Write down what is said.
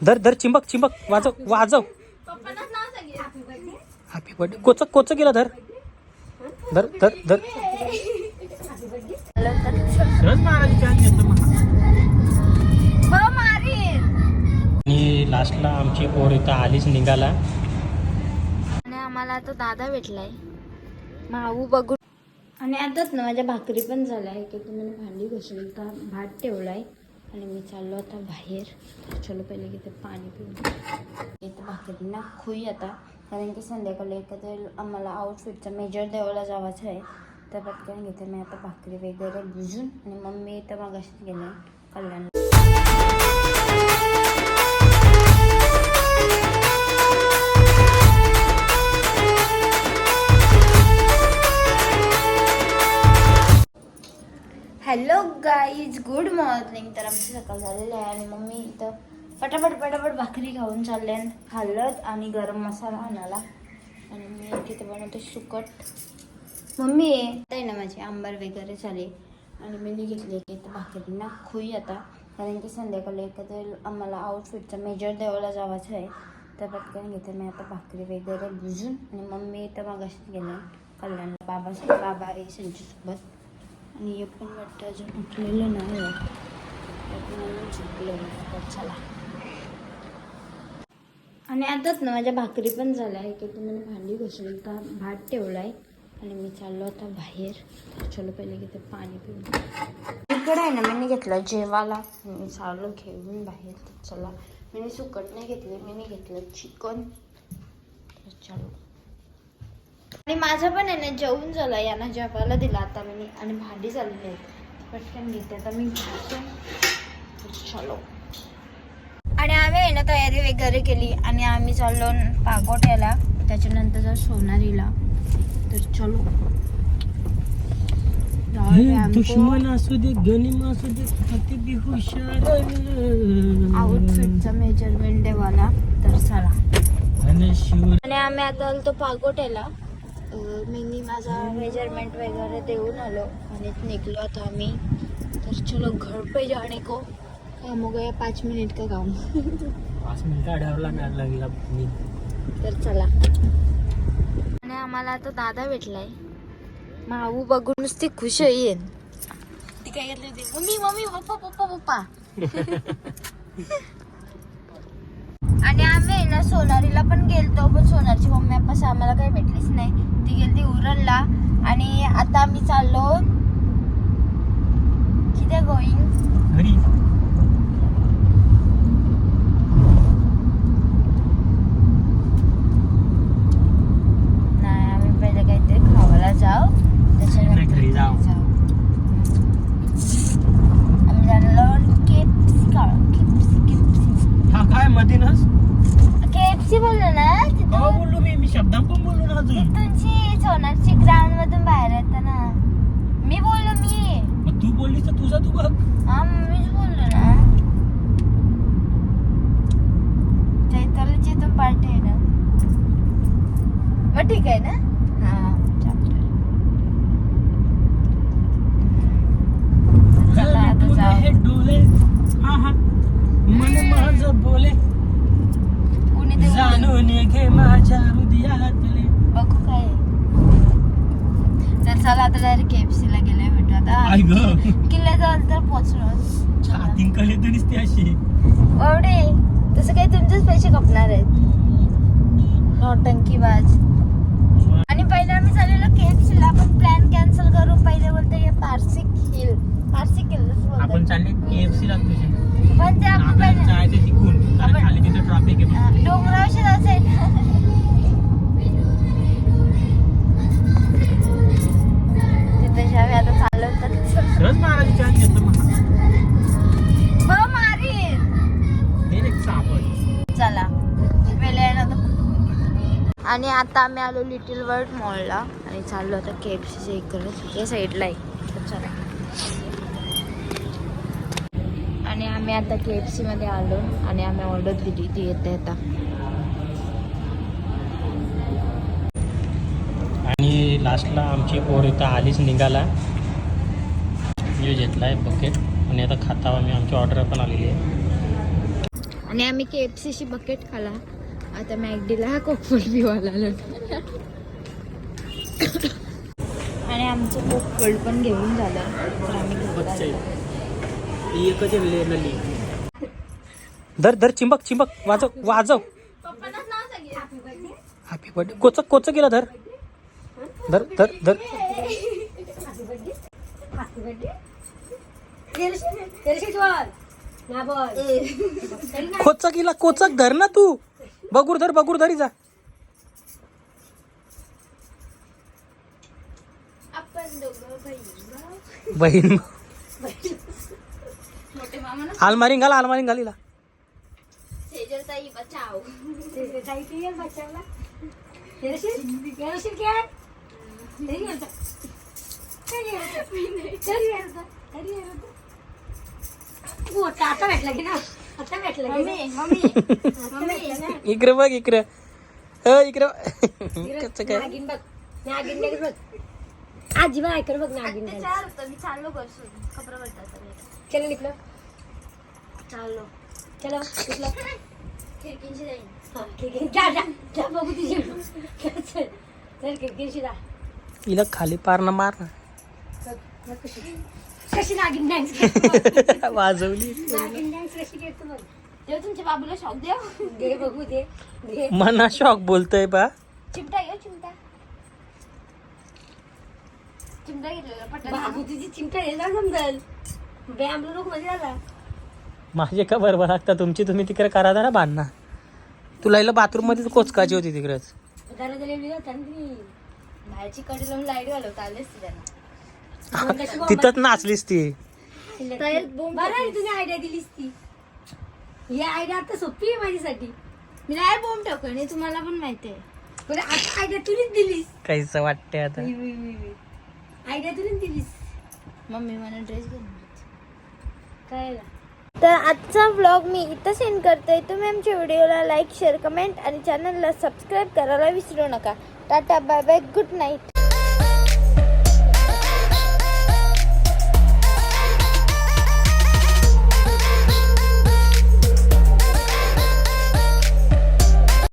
धर धर चिंबक चिंबक वाजव वाजव. हॅपी बर्थडे कोच कोच गेला धर. धर धर धर. आणि लास्टला आमची पोर इथं आलीच निघाला. आणि आम्हाला आता दादा भेटलाय. माऊ बघून. आणि आताच ना माझ्या भाकरी पण झाल्या आहे की तुम्ही भांडी घासून आता भात ठेवलाय. आणि मी चाललो आता बाहेर. तर चलो पहिले की ते पाणी पिऊन इथं भाकरींना खुई आता. कारण की संध्याकाळी एखादं आम्हाला आउटफिटचा मेजर देवाला जावाचं आहे. तर पटकन घेते मी आता भाकरी वगैरे भिजून. आणि मम्मी तर इथं मागाशी गेले. Kalyan. Hello guys good morning तर आमची सकाळ झालेली आहे आणि मग मी इथं पटापट पटापट भाकरी खाऊन चालले आणि हळद आणि गरम मसाला आणाला आणि मी तिथे बनवते सुकट मम्मी आहे ना माझी आंबर वगैरे झाले. आणि मी घेतली की इथं भाकरींना खुई आता. कारण की संध्याकाळी एखादं आम्हाला आउटफिटचा मेजर देवाला जावायचं आहे. तर पटकन घेते मी आता भाकरी वगैरे भिजून आणि मम्मी इथं मागाशी गेले. कल्याणला बाबा बाबा आहे संजूसोबत आणि हे पण वाटतं अजून उठलेलं नाही अजून झोपलेलं तर चला. आणि आताच ना माझ्या भाकरी पण झाल्या आहे की तुम्ही भांडी घुसली का भात ठेवला आहे. आणि मी चाललो आता बाहेर. तर चलो पहिले की ते पाणी पिऊन इकडे आहे ना मी घेतलं. जेवायला मी चाललो घेऊन बाहेर. तर चला. मी सुकट नाही घेतले मी घेतलं. चिकन. तर चलो. आणि माझं पण आहे ना जेवून झालं. यांना जेवायला दिला. आता मी आणि भांडी झालेली आहेत. पटकन घेते. आता मी चलो. आणि आम्ही आहे ना तयारी वगैरे केली. आणि आम्ही चाललो पागोट्याला. त्याच्यानंतर जर सोनारीला. तर चलो. दुश्मन असू दे गनिम असू दे हुशार. आउटफिटचा मेजरमेंट देवाला तर चला. आणि आम्ही आता आलो पागोट्याला. मी माझा मेजरमेंट वगैरे देऊन आलो आणि निघलो आता आम्ही. तर चलो घर पे जाने को. काम हो गया पाच मिनिट का काम. पाच मिनिटं अडावला लागला मी तर चला. आणि आम्हाला आता दादा भेटलाय. माऊ बघून नुसती खुश येईन ती काय घेतली होती? मम्मी मम्मी पप्पा पप्पा पप्पा. आणि आम्ही ना सोनारीला पण गेलतो पण सोनारची मम्मी भेटलीच नाही. ती गेलती उरणला आणि आता आम्ही चाललो किती गोईंग घरी. नाही आम्ही पहिले काहीतरी खावायला जाऊ. त्याच्यानंतर जाऊ. आम्ही जाणलो केपसी खा केपसी केपसी हा काय मधीनच केएफसी बोललो ना तिथून बोललो मी मी शब्दात पण बोललो ना अजून तिथूनची सोनारची ग्राउंड मधून बाहेर येतं ना. मी बोललो मी. मग तू बोललीस तर तुझा तू बघ. हा मीच बोललो ना. चैतालीची इथून पार्टी आहे ना. मग ठीक आहे ना? हा. चला आता जाऊ. हे डोले हा हा. मन माझं बोले. जाणून घे माझ्या हृदयातले बघू काय. तर चला आता डायरेक्ट केएफसी ला गेले भेटू आता. आई ग. किल्ल्याजवळ तर पोहोचलो. छातीन कले तरीच ते अशी. एवढे. तसं काही तुमचेच पैसे खपणार आहेत. नौटंकी बाज आणि पहिले आम्ही चाललेलो केएफसी ला पण प्लॅन कॅन्सल करू. पहिले बोलते हे पारसिक हिल पारसिक हिल आपण चालले केएफसी ला तुझे पण ते आपण आणि आता आम्ही आलो लिटिल वर्ल्ड मॉलला आणि चाललो आता के एफ सीच्या इकडे. या साईडला आहे. चला. आणि आम्ही आता के एफ सीमध्ये आलो आणि आम्ही ऑर्डर दिली ती येते आता. आणि लास्टला आमची पोर इथं आलीच निघाला. मी घेतला आहे बकेट आणि आता खाता आम्ही. आमची ऑर्डर पण आलेली आहे. आणि आम्ही के एफ सीची बकेट खाला. आता मॅगडीला हा कोकफुल पिवायला आलो आणि आमचं कोकफुल पण घेऊन झालं. तर आम्ही. एकच धर धर चिंबक चिंबक वाजव वाजव. हॅपी बर्थडे कोचक कोचक गेला धर? धर धर धर. कोचक गेला कोचक धर ना तू. बगूर धर बगूर धरी जा. बहीण आलमारी घाल आलमारी घालीला भेटला की ना? इकडे बघ इकडे. अ इकडे कसं काय? नागिन बघ. नागिन बघ बघ. आजी बघ बघ नागिन ते चार होतं. मी चाललो करसून खबर पडतात चलो निघलो चाललो. चलो निघलो खिडकींची जाईन. हा ठीक आहे जा. बघू चल तिला खाली पार ना मार ना कशी नागिन डान्स वाजवली. नागिन डान्स कशी करतो बघ. तेव्हा तुमच्या बाबूला शॉक द्या दे बघू दे. दे. मना शॉक बोलतोय बा. चिमटा घेऊ चिमटा. चिमटा घेतलेला पटकन बाबू तुझी चिंता आहे ना समजल. बॅम्बलो लोक मध्ये आला. माझे का बरोबर लागता तुमची तुम्ही तिकडे करा जरा बांधना तुला हिला बाथरूम मध्येच कोचकाची होती तिकडेच. होता ना ती बाहेरची कडे लावून लाइट घालवता आले असते त्यांना. तिथंच नाचलीस ती. तुम्ही आयडिया दिलीस ती. ही आयडिया आता सोपी आहे माझ्यासाठी. मी नाही बोंब टाकून हे तुम्हाला पण माहिती आहे. आता आयडिया तुलीच दिलीस. काहीच वाटतंय आता. आयडिया तुलीच दिलीस. मम्मी मला ड्रेस काय तर आजचा व्लॉग मी इथं सेंड करते. तुम्ही आमच्या व्हिडिओला लाईक शेअर कमेंट आणि चॅनलला सबस्क्राईब करायला विसरू नका. Tata bye bye good night